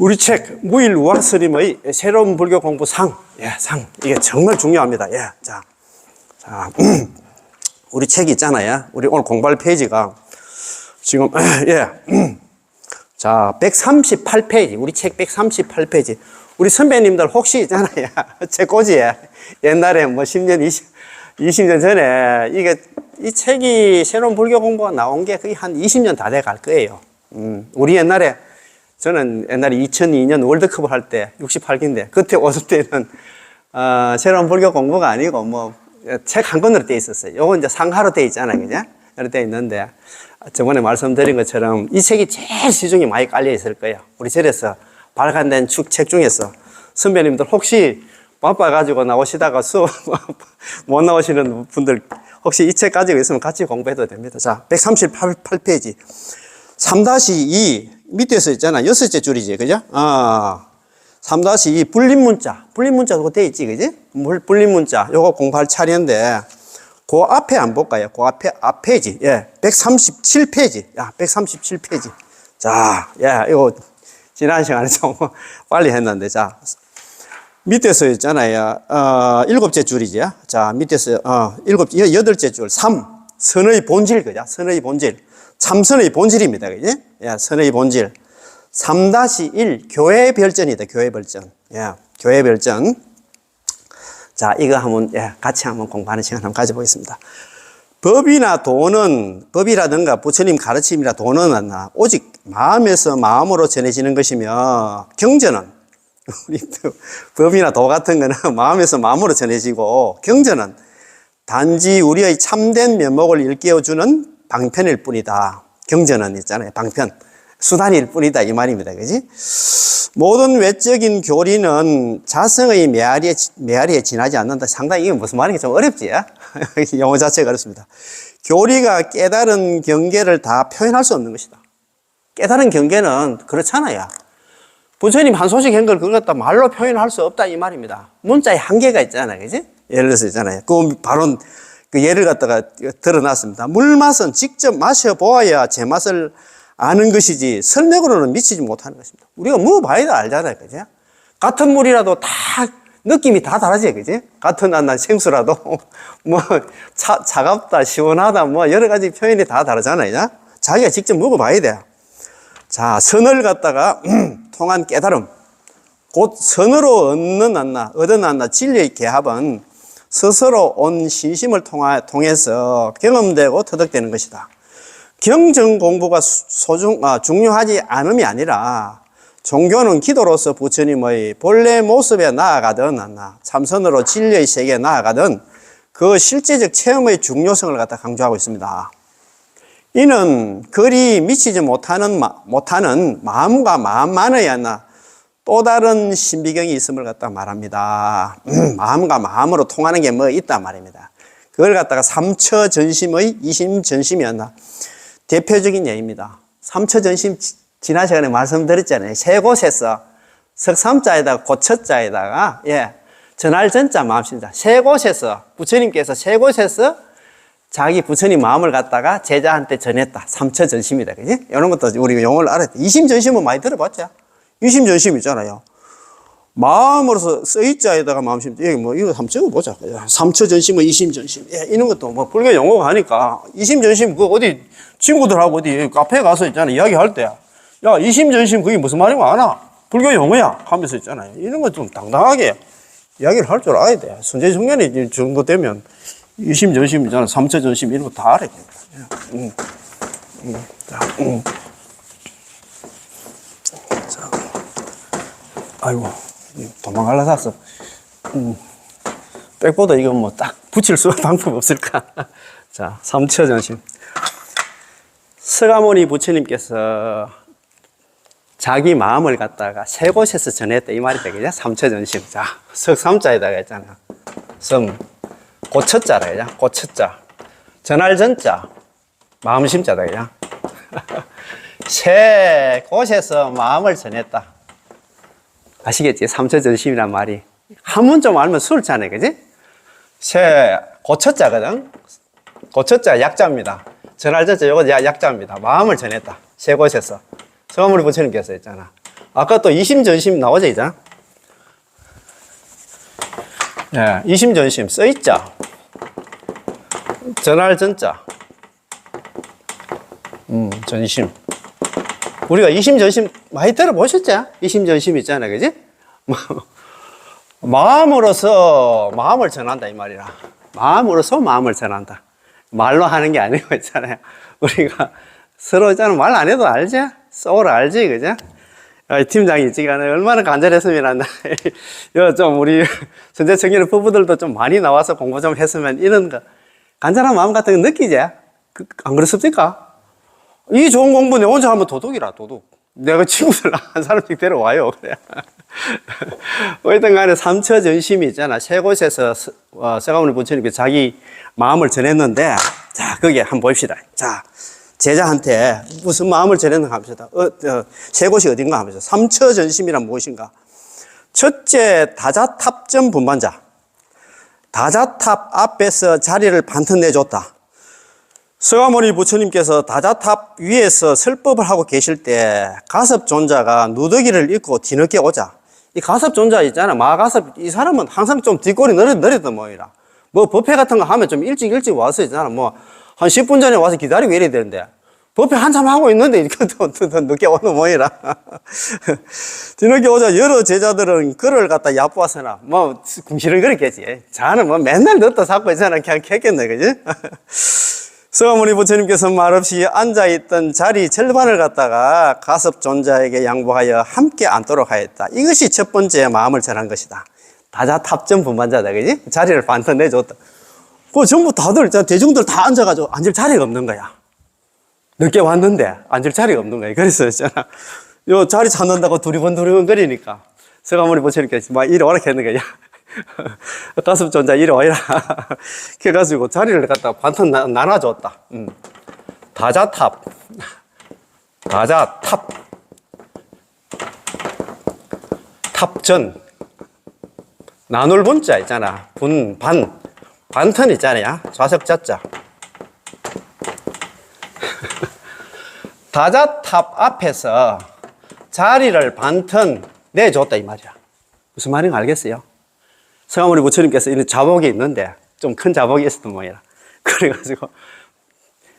우리 책 무일 우화스님의 새로운 불교 공부 상, 예, 상 이게 정말 중요합니다. 예, 자, 자, 우리 책 있잖아요. 우리 오늘 공부할 페이지가 지금 예, 자, 138페이지 우리 책 138페이지 우리 선배님들 혹시 있잖아요. 제 꼬지에 옛날에 뭐 10년, 20, 20년 전에 이게 이 책이 새로운 불교 공부가 나온 게 거의 한 20년 다 돼 갈 거예요. 음, 우리 옛날에 저는 옛날에 2002년 월드컵을 할 때 68기인데 그때 왔을 때는 어, 새로운 불교 공부가 아니고 뭐 책 한 권으로 돼 있었어요. 요거 이제 상하로 돼 있잖아요. 그죠? 이렇게 돼 있는데 저번에 말씀드린 것처럼 이 책이 제일 시중에 많이 깔려 있을 거예요. 우리 절에서 발간된 축 책 중에서 선배님들 혹시 바빠가지고 나오시다가 수업 못 나오시는 분들 혹시 이 책 가지고 있으면 같이 공부해도 됩니다. 자, 138페이지. 3-2 밑에서 있잖아. 여섯째 줄이지. 그죠? 아. 3-2 불림 문자. 불림 문자 그거 돼 있지. 그지? 물- 불림 문자. 요거 공부할 차례인데 그 앞에 안 볼까요? 그 앞에 앞페이지. 예. 137페이지. 야, 137페이지. 자, 야, 이거 지난 시간에 좀 빨리 했는데 자. 밑에서 있잖아요. 어, 일곱째 줄이죠. 자, 밑에서, 어, 일곱, 여- 여덟째 줄. 삼. 선의 본질, 그죠? 선의 본질. 참선의 본질입니다. 그지? 예, 선의 본질. 3-1. 교회 별전이다. 교회 별전. 예, 교회 별전. 자, 이거 한번, 예, 같이 한번 공부하는 시간 한번 가져보겠습니다. 법이나 돈은, 법이라든가 부처님 돈은 않나. 오직 마음에서 마음으로 전해지는 것이며, 경전은, 법이나 도 같은 거는 마음에서 마음으로 전해지고, 경전은 단지 우리의 참된 면목을 일깨워주는 방편일 뿐이다. 경전은 있잖아요. 방편. 수단일 뿐이다. 이 말입니다. 그지? 모든 외적인 교리는 자성의 메아리에, 메아리에 지나지 않는다. 상당히 이게 무슨 말인지 좀 어렵지? 영어 자체가 어렵습니다. 교리가 깨달은 경계를 다 표현할 수 없는 것이다. 깨달은 경계는 그렇잖아요. 부처님 한 소식 한걸 그걸 갖다 말로 표현할 수 없다 이 말입니다. 문자에 한계가 있잖아요. 그지? 예를 들어서 있잖아요. 그 바로 그 예를 갖다가 드러났습니다. 물 맛은 직접 마셔보아야 제맛을 아는 것이지 설명으로는 미치지 못하는 것입니다. 우리가 먹어봐야 다 알잖아요. 그죠? 같은 물이라도 다 느낌이 다 다르지. 그지? 같은 안나 생수라도 뭐 차, 차갑다, 시원하다 뭐 여러 가지 표현이 다 다르잖아요. 자기가 직접 먹어봐야 돼요. 자, 선을 갖다가 통한 깨달음. 곧 선으로 얻는 안나, 얻은 안나 진리의 개합은 스스로 온 신심을 통해서 경험되고 터득되는 것이다. 경정 공부가 수- 소중, 아, 중요하지 않음이 아니라 종교는 기도로서 부처님의 본래 모습에 나아가든 참선으로 진리의 세계에 나아가든 그 실제적 체험의 중요성을 갖다 강조하고 있습니다. 이는 그리 미치지 못하는, 마- 못하는 마음과 마음만의 하나 또 다른 신비경이 있음을 갖다 말합니다. 음, 마음과 마음으로 통하는 게 뭐 있단 말입니다. 그걸 갖다가 삼처 전심의 이심 전심이었나. 대표적인 예입니다. 삼처 전심 지- 지난 시간에 말씀드렸잖아요. 세 곳에서 석삼자에다가 고처자에다가 예 전할 전자 마음심자 세 곳에서 부처님께서 세 곳에서 자기 부처님 마음을 갖다가 제자한테 전했다. 삼처 전심이다. 그지? 이런 것도 우리 용어를 알아야 돼. 이심 전심은 많이 들어봤죠? 이심 전심 있잖아요. 마음으로서 쓰이자에다가 마음심, 여기 뭐, 이거 한번 적어보자. 삼처 전심은 이심 전심. 예, 이런 것도 뭐, 불교 용어가 하니까, 이심 전심, 그 어디, 친구들하고 어디 카페 가서 있잖아. 이야기할 때. 야, 이심 전심 그게 무슨 말인고 아나? 불교 용어야. 하면서 있잖아요. 이런 거 좀 당당하게 이야기를 할 줄 알아야 돼. 선제 중년이 이 정도 되면, 이심 전심 있잖아. 삼처 전심 이런 거 다 알아야 돼. 예, 음, 음, 자, 음. 아이고, 도망갈라 샀어. 음, 백보다 이거 뭐딱 붙일 수 방법 없을까? 자, 삼처 전심. 서가모니 부처님께서 자기 마음을 갖다가 세 곳에서 전했다 이 말이 되겠냐? 삼처 전심. 자, 석삼자에다가 했잖아. 성, 고처자라 그냥 고처자. 전할 전자. 마음심자다 그냥. 세 곳에서 마음을 전했다. 아시겠지? 삼처 전심이란 말이. 한문 좀 알면 수월잖아요. 그지? 세, 고처자거든? 고처자 약자입니다. 전할 전자 요거 야- 약자입니다. 마음을 전했다. 세 곳에서. 성화물이 부처님께서 했잖아. 아까 또 이심전심 나오자, 이제. 예, 이심전심 써있죠? 전할 전자. 음, 전심. 우리가 이심전심 많이 들어보셨죠? 이심전심 있잖아, 그지? 뭐, 마음으로서 마음을 전한다, 이 말이라. 마음으로서 마음을 전한다. 말로 하는 게 아니고 있잖아요. 우리가 서로 있잖아. 말 안 해도 알지? 소울 알지, 그죠? 아, 팀장이 지금 얼마나 간절했으면, 요좀 우리 선제 청년 부부들도 좀 많이 나와서 공부 좀 했으면 이런 거, 간절한 마음 같은 거 느끼지? 그, 안 그렇습니까? 이 좋은 공부 내 혼자 하면 도둑이라, 도둑. 내가 친구들 한 사람씩 데려와요, 그래. 어쨌든 간에 삼처 전심이 있잖아. 세 곳에서 스- 어, 세가모니 부처님께 자기 마음을 전했는데, 자, 거기에 한번 봅시다. 자, 제자한테 무슨 마음을 전했는가 합시다. 어, 어, 세 곳이 어딘가 합시다. 삼처 전심이란 무엇인가? 첫째, 다자탑전 분반자. 다자탑 앞에서 자리를 반튼 내줬다. 서가모니 부처님께서 다자탑 위에서 설법을 하고 계실 때 가섭 존자가 누더기를 입고 뒤늦게 오자. 이 가섭 존자 있잖아. 마가섭, 이 사람은 항상 좀 뒷골이 느려, 느렸던 모이라. 뭐 법회 같은 거 하면 좀 일찍 일찍 와서 있잖아. 뭐 한 10분 전에 와서 기다리고 이래야 되는데. 법회 한참 하고 있는데 이렇게 또, 또, 또 늦게 오는 모이라. 뒤늦게 오자 여러 제자들은 그를 갖다 얕보아서나 뭐 궁시렁거렸겠지. 자는 뭐 맨날 늦다 잡고 있잖아. 그냥 켰겠네. 그지? 서가모니 부처님께서 말없이 앉아있던 자리 절반을 갖다가 가섭 존자에게 양보하여 함께 앉도록 하였다. 이것이 첫 번째 마음을 전한 것이다. 다자 탑전 분반자다, 그지? 자리를 반터 내줬다. 그 전부 다들. 대중들 다 앉아가지고 앉을 자리가 없는 거야. 늦게 왔는데 앉을 자리가 없는 거야. 그래서 있잖아. 요 자리 찾는다고 두리번 두리번 거리니까 서가모니 부처님께서 막 이리 오라 했는 거야. 가슴 존자 이리 와이라. 그래가지고 자리를 갖다 반턴 나- 나눠줬다. 음. 다자탑. 다자탑. 탑전. 나눌 분자 있잖아. 분, 반. 반턴 있잖아요. 좌석 자자. 다자탑 앞에서 자리를 반턴 내줬다 이 말이야. 무슨 말인가 알겠어요? 성아모니 부처님께서 이런 자복이 있는데 좀 큰 자복이 있었던 모양이라. 그래가지고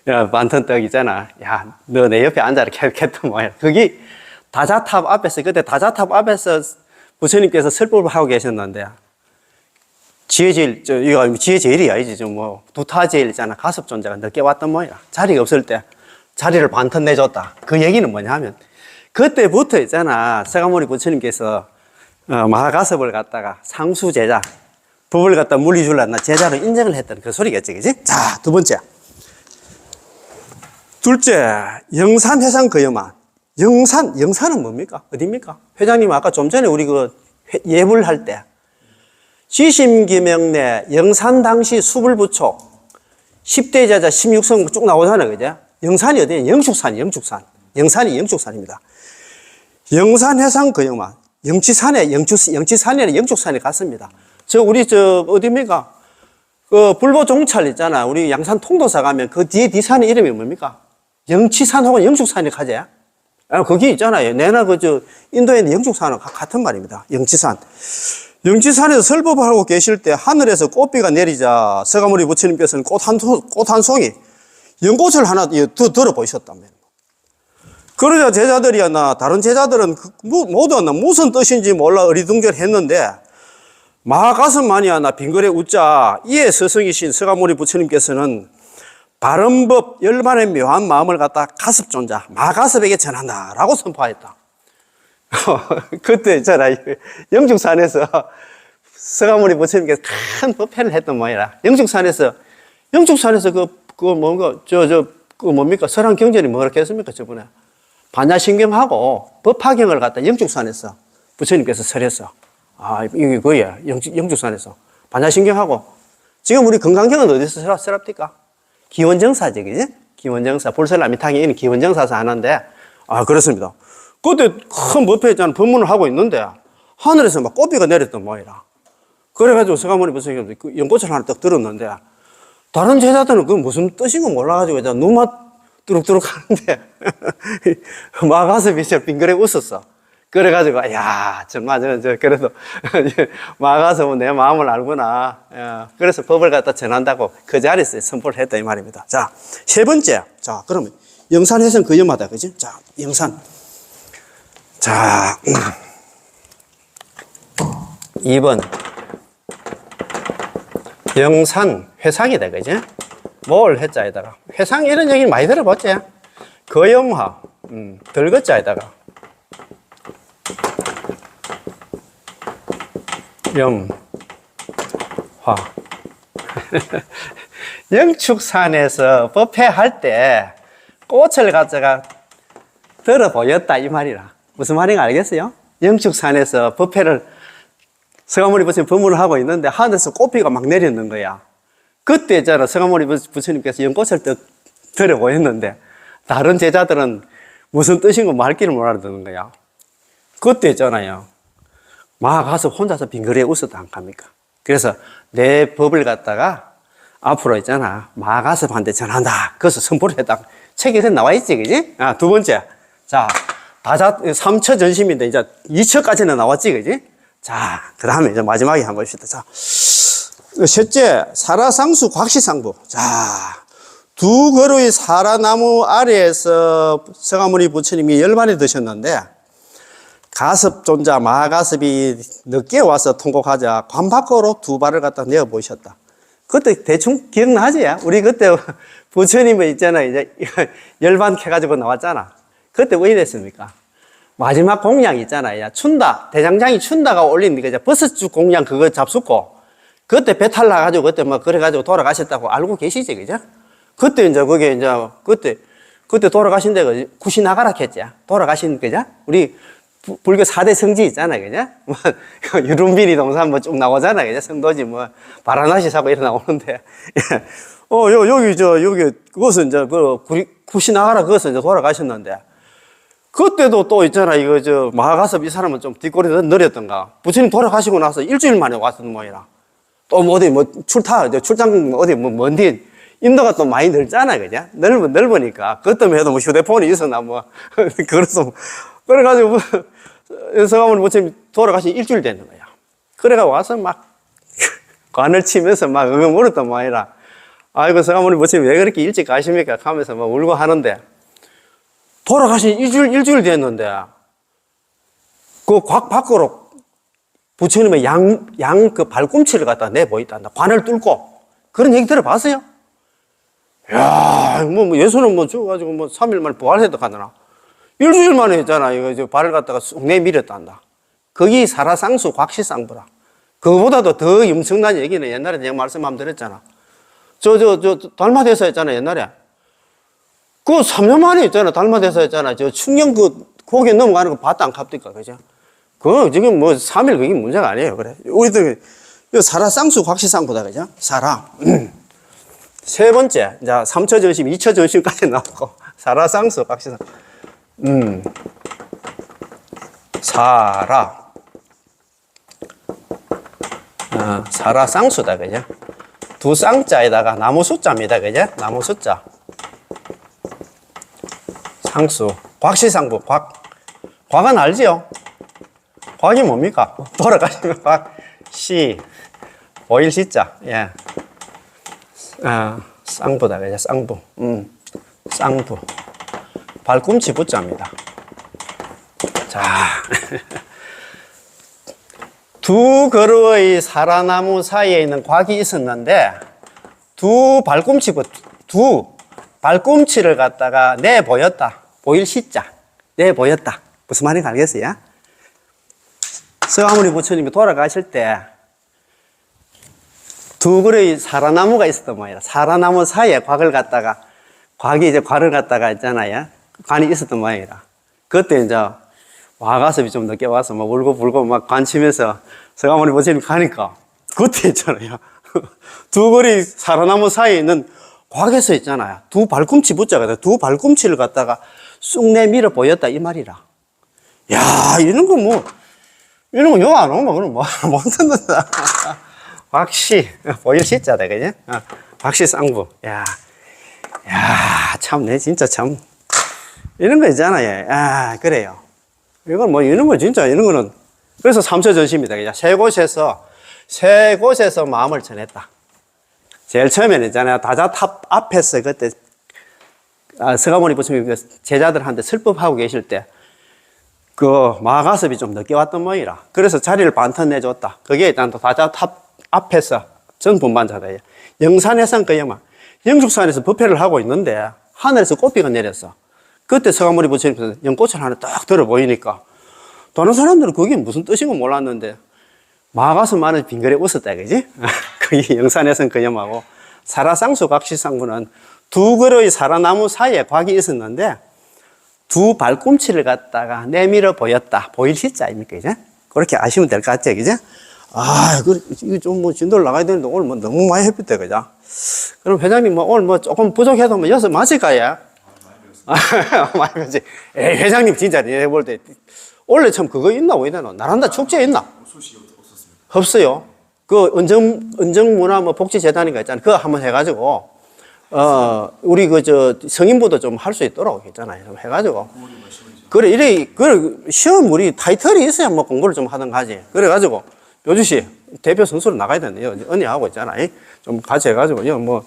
야 반턴 떡 있잖아. 야 너 내 옆에 앉아라 했던 모양. 거기 다자탑 앞에서 그때 다자탑 앞에서 부처님께서 설법을 하고 계셨는데 지혜제일 저 이거 지혜제일이 아니지 좀뭐 두타제일이잖아. 가섭 존재가 늦게 왔던 모양. 자리가 없을 때 자리를 반턴 내줬다. 그 얘기는 뭐냐면 그때부터 있잖아. 서가모니 부처님께서 어, 마가섭을 갖다가 상수 제자 법을 갖다 물리줄라나 제자로 인정을 했던 그 소리겠지, 그지? 자, 두 번째. 둘째, 영산 회상 거여만. 영산, 영산은 뭡니까? 어디입니까? 회장님 아까 좀 전에 우리 그 회- 예불 할 때. 지심기명내 영산 당시 수불부초 10대 제자 16성 쭉 나오잖아요, 그죠? 영산이 어디예요? 영축산, 영축산. 영산이 영축산입니다. 영산 해상 거영만 영치산에 영축 영치산에는 영축산에 갔습니다. 저 우리 저 어디입니까? 그 불보 종찰 있잖아. 우리 양산 통도사 가면 그 뒤에 뒤산의 이름이 뭡니까? 영치산 혹은 영축산에 가지. 아, 거기 있잖아요. 내나 그저 인도에 있는 영축산하고 가- 같은 말입니다. 영치산. 영치산에서 설법을 하고 계실 때 하늘에서 꽃비가 내리자 서가모니 부처님께서는 꽃 한, 꽃한 송이 연꽃을 하나 더 들어 보이셨다면. 그러자 제자들이었나 다른 제자들은 그 모- 모두였나 무슨 뜻인지 몰라 어리둥절 했는데 마가슴만이었나 빙글에 웃자 이에 스승이신 서가모니 부처님께서는 바른법 열반의 묘한 마음을 갖다 가습존자 마가섭에게 전한다라고 선포하였다. 그때 있잖아 영축산에서 서가모니 부처님께서 큰 법회를 했던 모양이라. 영축산에서 영축산에서 그, 그 뭔가 저저그 뭡니까? 설한 경전이 뭐라고 했습니까 저번에 반야신경하고 법화경을 갖다 영축산에서 부처님께서 설했어. 아, 이게 그거야. 영축, 영축 산에서. 반야신경하고. 지금 우리 건강경은 어디서 설합, 설합니까? 기원정사지, 그지? 기원정사. 볼설라미탕에 있는 기원정사에서 하는데, 아, 그렇습니다. 그때 큰 법회 있잖아. 법문을 하고 있는데, 하늘에서 막 꽃비가 내렸던 모양이라. 그래가지고 서가모니 부처님께서 그 연꽃을 하나 딱 들었는데, 다른 제자들은 그 무슨 뜻인 거 몰라가지고 이제 눈만 뚜룩뚜룩 하는데 마가섭이 저 빙그레 웃었어. 그래가지고, 야 정말, 저, 저, 그래도, 막아서 뭐내 마음을 알구나. 예, 그래서 법을 갖다 전한다고 그 자리에서 선포를 했다, 이 말입니다. 자, 세 번째. 자, 그러면, 영산 해선 그 염하다, 그지? 자, 영산. 자, 2번. 영산, 회상이다, 그지? 뭘 했자에다가. 회상 이런 얘기는 많이 들어봤지? 거염화, 음, 들것자에다가. 염, 화. 영축산에서 법회할 때 꽃을 갖다가 들어 보였다 이 말이라. 무슨 말인가 알겠어요? 영축산에서 법회를 성아모니 부처님 법문을 하고 있는데 하늘에서 꽃비가 막 내렸는 거야. 그때 있잖아 성아모니 부처님께서 연꽃을 또 들어 보였는데 다른 제자들은 무슨 뜻인 거 말귀를 못 알아듣는 거야. 그때 있잖아요. 막 가서 혼자서 빙그레 웃었다 안 갑니까? 그래서 내 법을 갖다가 앞으로 있잖아. 마가섭한테 전한다. 그래서 선포를 했다. 책에 나와 있지, 그지? 아, 두 번째. 자, 다자, 3처 전심인데 이제 2처까지는 나왔지, 그지? 자, 그 다음에 이제 마지막에 한번 봅시다. 자, 셋째, 사라상수 곽시상부. 자, 두 그루의 사라나무 아래에서 성아모니 부처님이 열반에 드셨는데, 가섭존자 마가섭이 늦게 와서 통곡하자 관 밖으로 두 발을 갖다 내어 보셨다. 그때 대충 기억나지? 우리 그때 부처님은 있잖아 이제 열반 캐가지고 나왔잖아. 그때 왜 이랬습니까? 마지막 공양 있잖아. 야, 춘다. 대장장이 춘다가 올린 그 버섯죽 공양 그거 잡숫고 그때 배탈 나가지고 그때 뭐 그래가지고 돌아가셨다고 알고 계시지, 그죠? 그때 이제 그게 이제 그때 그때 돌아가신 데가 구시나가라 했지. 돌아가신 그죠? 우리 부- 불교 4대 성지 있잖아, 그죠? 뭐, 유lum비니 동산 뭐 쭉 나오잖아, 그죠? 성도지 뭐, 바라나시 사고 이래 나오는데. 예. 어, 요, 여기, 저, 여기, 그것은 이제, 그, 구리, 구시나가라 그것은 이제 돌아가셨는데. 그때도 또 있잖아, 이거, 저, 마가섭 이 사람은 좀 뒷골이 더 느렸던가. 부처님 돌아가시고 나서 일주일 만에 왔던 모양이라. 또 뭐 어디 뭐 출타, 출장 어디 뭐 먼디 인도가 또 많이 넓잖아, 그죠? 넓어, 넓으니까. 그것 때문에 해도 뭐 휴대폰이 있었나 뭐. 그래서, 뭐 그래가지고 뭐, 성함을 부처님 돌아가신 일주일 되는 거야. 그래가 와서 막 관을 치면서 막 응응 울었단 말이라. 아이고, 성함을 부처님 왜 그렇게 일찍 가십니까? 하면서 막 울고 하는데. 돌아가신 일주일, 일주일 됐는데. 그 곽 밖으로 부처님의 양, 양 그 발꿈치를 갖다 내보있다. 관을 뚫고. 그런 얘기 들어봤어요? 야, 뭐, 뭐 예수는 뭐 죽어가지고 뭐 3일 만에 부활해도 가느나. 일주일 만에 했잖아. 이거 이제 발을 갖다가 쑥 내밀었단다. 거기 사라상수 곽시상부라. 그거보다도 더 엄청난 얘기는 옛날에 내가 말씀 한번 드렸잖아. 저, 저, 저, 달마대사 했잖아, 옛날에. 그 3년 만에 했잖아, 달마대사 했잖아. 저 충령 그 고개 넘어가는 거 봤다 안 갑니까? 그죠? 그거 지금 뭐 3일 그게 문제가 아니에요. 그래. 우리들, 이 사라상수 곽시상부다. 그죠? 사라. 세 번째, 이제 3차 전심, 2차 전심까지 나오고, 사라상수 곽시상. 음. 사라. 어, 사라 쌍수다, 그죠? 두 쌍자에다가 나무 숫자입니다, 그죠? 나무 숫자. 상수. 곽시상부, 곽. 곽은 알지요? 곽이 뭡니까? 돌아가시면 곽, 시, 보일 시자, 예. 아, 쌍부다, 그죠? 쌍부. 음, 쌍부. 발꿈치 붙자입니다. 자, 두 그루의 사라나무 사이에 있는 곽이 있었는데 두 발꿈치 붙, 두 발꿈치를 갖다가 내 보였다. 보일 시자. 내 보였다. 무슨 말인지 알겠어요? 서아무리 부처님이 돌아가실 때 두 그루의 사라나무가 있었단 말이야. 사라나무 사이에 곽을 갖다가 곽이 이제 곽을 갖다가 있잖아요. 관이 있었던 모양이라. 그때 이제 와가섭이 좀 늦게 와서 막 울고 불고 막 관치면서 성아모니 부처님 가니까 그때 있잖아요. 두 거리 살아나무 사이에 있는 곽에서 있잖아요. 두 발꿈치 붙자가 두 발꿈치를 갖다가 쑥 내밀어 보였다 이 말이라. 야 이런 거 뭐 이런 거영안 오면 그럼 뭐 못 듣는다. 곽씨 보일 시자다 그지? 어, 곽씨 쌍부. 야, 야, 참, 내 진짜 참. 이런 거 있잖아요. 아, 그래요. 이건 뭐 이런 거 진짜 이런 거는 그래서 삼처 전시입니다. 그냥 세 곳에서 세 곳에서 마음을 전했다. 제일 처음에는 있잖아요. 다자탑 앞에서 그때 아, 서가모니 부처님 그 제자들한테 설법하고 계실 때 그 마가섭이 좀 늦게 왔던 모이라. 그래서 자리를 반턴 내줬다. 그게 일단 또 다자 탑 앞에서 전 분반자다. 영산에선 그 영마. 영축산에서 법회를 하고 있는데 하늘에서 꽃비가 내렸어. 그때 서가모니 부처님께서 연꽃을 하나 딱 들어 보이니까 다른 사람들은 그게 무슨 뜻인 건 몰랐는데 마가슴만은 빙그레 웃었다 그지? 그게 영산에선 그념하고 사라상수 각시상부는 두 그루의 사라나무 사이에 곽이 있었는데 두 발꿈치를 갖다가 내밀어 보였다. 보일 시자 아닙니까 이제? 그렇게 아시면 될 것 같죠, 그죠? 아, 그, 이거 좀 뭐 진도를 나가야 되는데 오늘 뭐 너무 많이 햇빛대, 그죠? 그럼 회장님 뭐 오늘 뭐 조금 부족해도 뭐 여섯 마실까요? 아, 많이 배지. 에이, 회장님 진짜 내가 볼때 원래 참 그거 있나 왜 되나? 나란다 축제 있나? 없어요. 그 은정 은정문화 뭐 복지재단인가 있잖아요. 그거 한번 해가지고 어 우리 그 저 성인부도 좀할 수 있도록 있잖아요. 좀 해가지고 그래 이래 그래 시험 우리 타이틀이 있어야 뭐 공부를 좀 하든 가지. 그래가지고 요주 씨 대표 선수로 나가야 되는데요. 언니 하고 있잖아. 이. 좀 같이 해가지고 뭐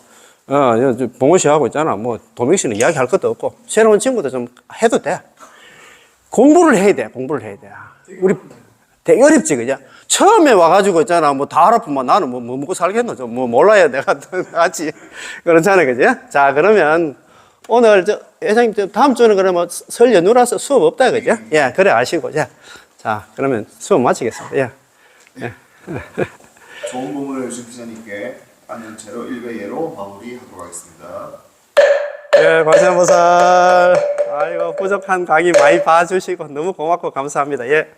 어, 여, 저 봉호 씨 하고 있잖아. 뭐 도민 씨는 이야기 할 것도 없고 새로운 친구도 좀 해도 돼. 공부를 해야 돼. 공부를 해야 돼. 우리 되게 어렵지, 그죠? 처음에 와가지고 있잖아. 뭐 다 알아보면 나는 뭐, 뭐 먹고 살겠노? 좀뭐 몰라야 내가 같이. 그렇잖아, 그죠? 자, 그러면 오늘 저 회장님 저 다음 주는 그러면 설 연휴라서 수업 없다, 그죠? 예, 그래 아시고. 자, 자, 그러면 수업 마치겠습니다. 예. 좋은 몸을 주신 기자님께 안는 채로 1배 예로 마무리하도록 하겠습니다. 예, 관세음보살. 아이고, 부족한 강의 많이 봐주시고 너무 고맙고 감사합니다. 예.